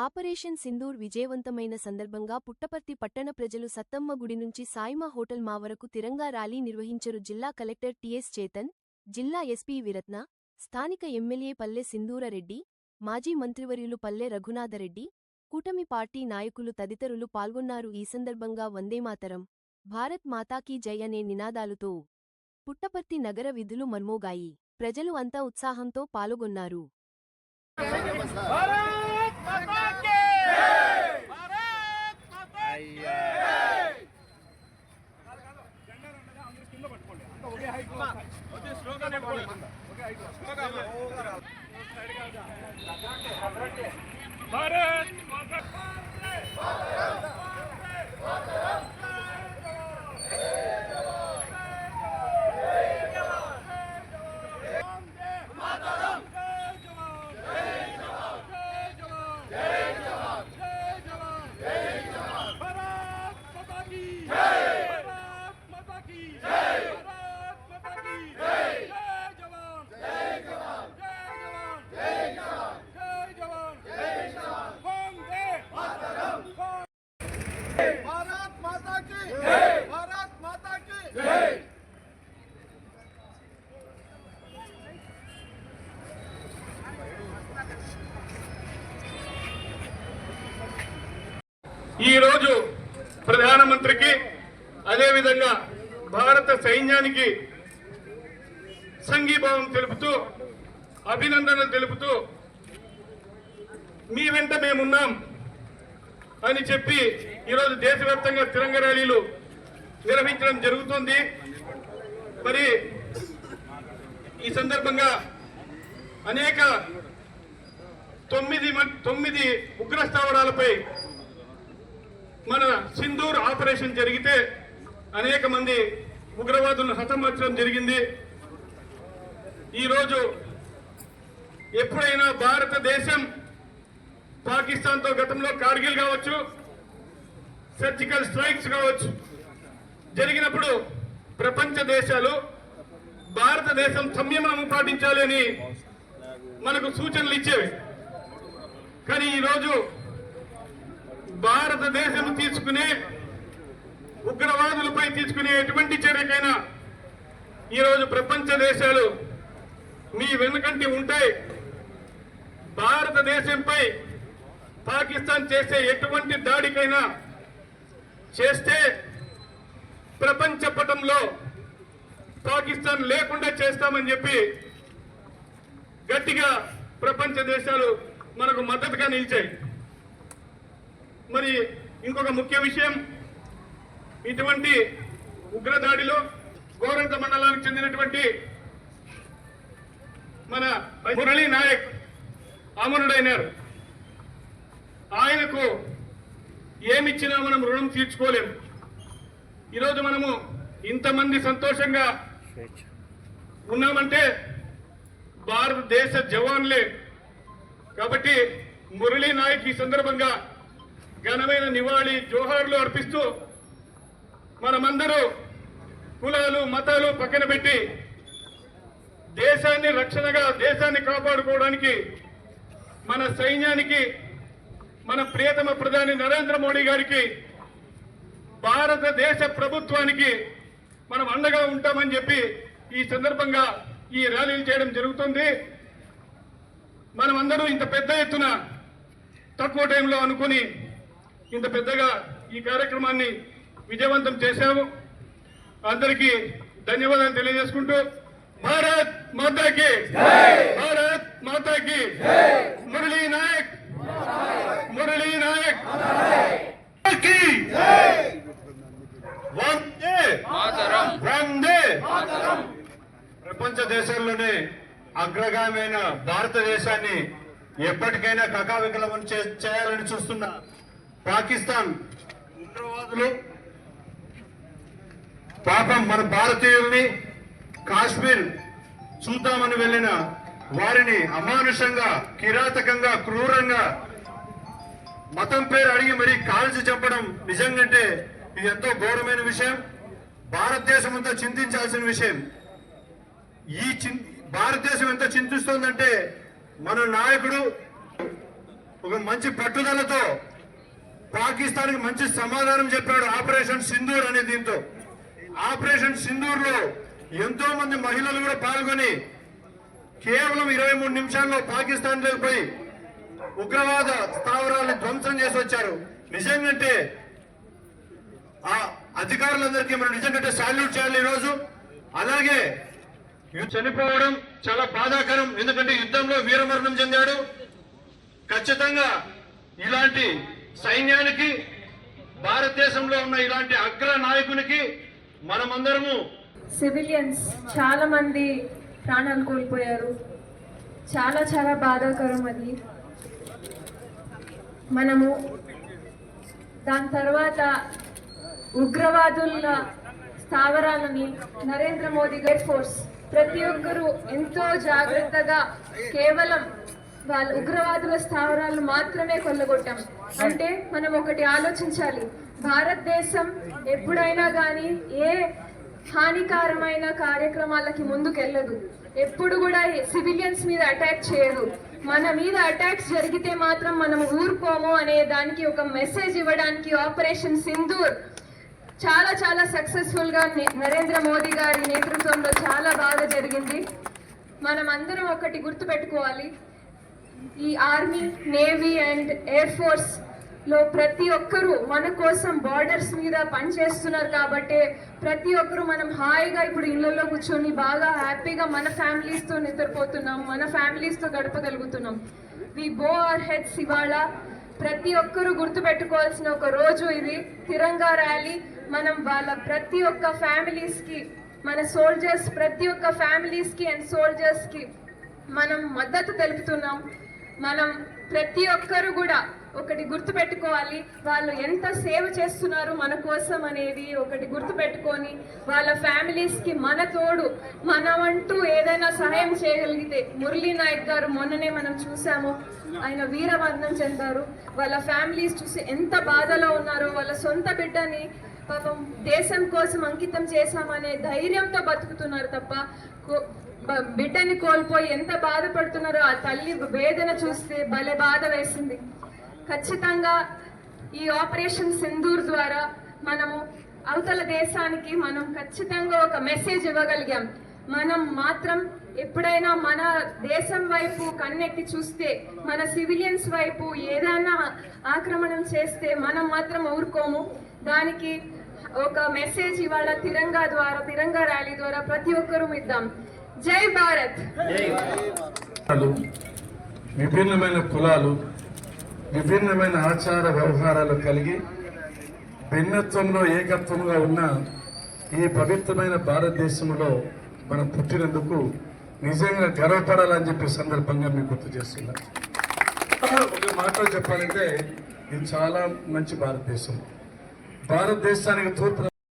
Operation Sindoor విజయవంతమైన సందర్భంగా పుట్టపర్తి పట్టణ ప్రజలు సత్తమ్మ గుడి నుంచి సాయిమా హోటల్ మావరకు తిరంగా ర్యాలీ నిర్వహించరు జిల్లా కలెక్టర్ టిఎస్ చేతన్ జిల్లా ఎస్పీ విరత్న స్థానిక ఎమ్మెల్యే పల్లె సింధూరెడ్డి మాజీ మంత్రివర్యులు పల్లె రఘునాథరెడ్డి కూటమి పార్టీ నాయకులు తదితరులు పాల్గొన్నారు. ఈ సందర్భంగా వందేమాతరం భారత్ మాతాకీ జై అనే నినాదాలుతో పుట్టపర్తి నగర విధులు మర్మోగాయి. ప్రజలు అంతా ఉత్సాహంతో పాల్గొన్నారు. माता की ప్రధానమంత్రికి అదేవిధంగా భారత సైన్యానికి సంఘీభావం తెలుపుతూ అభినందనలు తెలుపుతూ మీ వెంట మేమున్నాం అని చెప్పి ఈరోజు దేశవ్యాప్తంగా తిరంగ ర్యాలీలు నిర్వహించడం జరుగుతుంది. మరి ఈ సందర్భంగా అనేక తొమ్మిది మ- తొమ్మిది ఉగ్ర స్థావరాలపై మన సింధూర్ ఆపరేషన్ జరిగితే అనేక మంది ఉగ్రవాదులను హతమార్చడం జరిగింది. ఈరోజు ఎప్పుడైనా భారతదేశం పాకిస్తాన్తో గతంలో కార్గిల్ కావచ్చు సర్జికల్ స్ట్రైక్స్ కావచ్చు జరిగినప్పుడు ప్రపంచ దేశాలు భారతదేశం సంయమనం పాటించాలి అని మనకు సూచనలు ఇచ్చేవి. కానీ ఈరోజు భారతదేశం తీసుకునే ఉగ్రవాదులపై తీసుకునే ఎటువంటి చర్యకైనా ఈరోజు ప్రపంచ దేశాలు మీ వెనుకంటి ఉంటాయి. భారతదేశంపై పాకిస్తాన్ చేసే ఎటువంటి దాడికైనా చేస్తే ప్రపంచ పటంలో పాకిస్తాన్ లేకుండా చేస్తామని చెప్పి గట్టిగా ప్రపంచ దేశాలు మనకు మద్దతుగా నిలిచాయి. మరి ఇంకొక ముఖ్య విషయం ఇటువంటి ఉగ్రదాడిలో గోరంత మండలానికి చెందినటువంటి మన మురళీ నాయక్ అమరుడైనారు ఆయనకు ఏమిచ్చినా మనం రుణం తీర్చుకోలేం ఈరోజు మనము ఇంతమంది సంతోషంగా ఉన్నామంటే భారతదేశ జవాన్లే. కాబట్టి మురళీ నాయక్ ఈ సందర్భంగా ఘనమైన నివాళి జోహార్లు అర్పిస్తూ మనమందరూ కులాలు మతాలు పక్కన పెట్టి దేశాన్ని రక్షణగా దేశాన్ని కాపాడుకోవడానికి మన సైన్యానికి మన ప్రియతమ ప్రధాని నరేంద్ర మోడీ గారికి భారతదేశ ప్రభుత్వానికి మనం అండగా ఉంటామని చెప్పి ఈ సందర్భంగా ఈ ర్యాలీలు చేయడం జరుగుతుంది. మనమందరూ ఇంత పెద్ద ఎత్తున తక్కువ టైంలో అనుకుని ఇంత పెద్దగా ఈ కార్యక్రమాన్ని విజయవంతం చేశాము. అందరికీ ధన్యవాదాలు తెలియజేసుకుంటూ భారత్ మాతాకి భారత్ మాతాకి మురళీ నాయక్! మురళీ నాయక్! ప్రపంచ దేశాల్లోనే అగ్రగామైన భారతదేశాన్ని ఎప్పటికైనా కకావికలం చేయాలని చూస్తున్న పాకిస్తాన్ ఉగ్రవాదులు పాపం మన భారతీయుల్ని కాశ్మీర్ చూద్దామని వెళ్ళిన వారిని అమానుషంగా కిరాతకంగా క్రూరంగా మతం పేరు అడిగి మరీ కాల్చి చెప్పడం నిజంగంటే ఇది ఎంతో ఘోరమైన విషయం. భారతదేశం అంతా చింతించాల్సిన విషయం. ఈ భారతదేశం ఎంత చింతిస్తోందంటే మన నాయకుడు ఒక మంచి పట్టుదలతో పాకిస్తాన్కి మంచి సమాధానం చెప్పాడు ఆపరేషన్ సింధూర్ అనే దీంతో. ఆపరేషన్ సింధూర్లో ఎంతో మంది మహిళలు కూడా పాల్గొని కేవలం ఇరవై మూడు నిమిషాల్లో పాకిస్తాన్ పోయి ఉగ్రవాద స్థావరాలను ధ్వంసం చేసి వచ్చారు. నిజంగంటే ఆ అధికారులందరికీ మనం నిజంగా సాల్యూట్ చేయాలి ఈరోజు. అలాగే చనిపోవడం చాలా బాధాకరం. ఎందుకంటే యుద్ధంలో వీరమరణం చెందాడు. ఖచ్చితంగా ఇలాంటి సైన్యానికి భారతదేశంలో ఉన్న ఇలాంటి అగ్ర నాయకునికి మనమందరము సివిలియన్స్ చాలా మంది ప్రాణాలు కోల్పోయారు. చాలా చాలా బాధాకరం అది. మనము దాని తర్వాత ఉగ్రవాదుల స్థావరాలని నరేంద్ర మోదీ ఎయిర్ ఫోర్స్ ప్రతి ఒక్కరూ ఎంతో జాగ్రత్తగా కేవలం వాళ్ళ ఉగ్రవాదుల స్థావరాలు మాత్రమే కొల్లగొట్టాం. అంటే మనం ఒకటి ఆలోచించాలి. భారతదేశం ఎప్పుడైనా కానీ ఏ హానికరమైన కార్యక్రమాలకి ముందుకెళ్ళదు. ఎప్పుడు కూడా సివిలియన్స్ మీద అటాక్ చేయదు. మన మీద అటాక్స్ జరిగితే మాత్రం మనం ఊరుకోము అనే దానికి ఒక మెసేజ్ ఇవ్వడానికి ఆపరేషన్ సింధూర్ చాలా చాలా సక్సెస్ఫుల్గా నే- నరేంద్ర మోదీ గారి నేతృత్వంలో చాలా బాగా జరిగింది. మనం అందరం ఒకటి గుర్తుపెట్టుకోవాలి. ఈ ఆర్మీ నేవీ అండ్ ఎయిర్ ఫోర్స్లో ప్రతి ఒక్కరూ మన కోసం బార్డర్స్ మీద పనిచేస్తున్నారు కాబట్టి ప్రతి ఒక్కరూ మనం హాయిగా ఇప్పుడు ఇళ్ళలో కూర్చొని బాగా హ్యాపీగా మన ఫ్యామిలీస్తో నిద్రపోతున్నాం మన ఫ్యామిలీస్తో గడపగలుగుతున్నాం. వి బో అవర్ హెడ్స్ ఇవాళ. ప్రతి ఒక్కరూ గుర్తుపెట్టుకోవాల్సిన ఒక రోజు ఇది. తిరంగా ర్యాలీ. మనం వాళ్ళ ప్రతి ఒక్క ఫ్యామిలీస్కి మన సోల్జర్స్ ప్రతి ఒక్క ఫ్యామిలీస్కి అండ్ సోల్జర్స్కి మనం మద్దతు తెలుపుతున్నాం. మనం ప్రతి ఒక్కరు కూడా ఒకటి గుర్తుపెట్టుకోవాలి. వాళ్ళు ఎంత సేవ చేస్తున్నారు మన కోసం అనేది ఒకటి గుర్తుపెట్టుకొని వాళ్ళ ఫ్యామిలీస్కి మన తోడు మనమంటూ ఏదైనా సహాయం చేయగలిగితే మురళీ నాయక్ గారు మొన్ననే మనం చూసాము. ఆయన వీరమరణం చెందారు. వాళ్ళ ఫ్యామిలీస్ చూసి ఎంత బాధలో ఉన్నారో వాళ్ళ సొంత బిడ్డని పాపం దేశం కోసం అంకితం చేశామనే ధైర్యంతో బతుకుతున్నారు తప్ప బిడ్డని కోల్పోయి ఎంత బాధపడుతున్నారో ఆ తల్లి వేదన చూస్తే భలే బాధ వేసింది. ఖచ్చితంగా ఈ ఆపరేషన్ సింధూర్ ద్వారా మనము అవతల దేశానికి మనం ఖచ్చితంగా ఒక మెసేజ్ ఇవ్వగలిగాం. మనం మాత్రం ఎప్పుడైనా మన దేశం వైపు కన్నెత్తి చూస్తే మన సివిలియన్స్ వైపు ఏదైనా ఆక్రమణం చేస్తే మనం మాత్రం ఊరుకోము. దానికి ఒక మెసేజ్ ఇవాళ తిరంగా ద్వారా తిరంగా ర్యాలీ ద్వారా ప్రతి ఒక్కరూ ఇద్దాం. జై భారత్. విభిన్నమైన కులాలు విభిన్నమైన ఆచార వ్యవహారాలు కలిగి భిన్నత్వంలో ఏకత్వంగా ఉన్న ఈ పవిత్రమైన భారతదేశంలో మనం పుట్టినందుకు నిజంగా గర్వపడాలని చెప్పి సందర్భంగా మీకు గుర్తు చేస్తున్నా. ఒక మాటలో చెప్పాలంటే ఇది చాలా మంచి భారతదేశం. భారతదేశానికి తూర్పు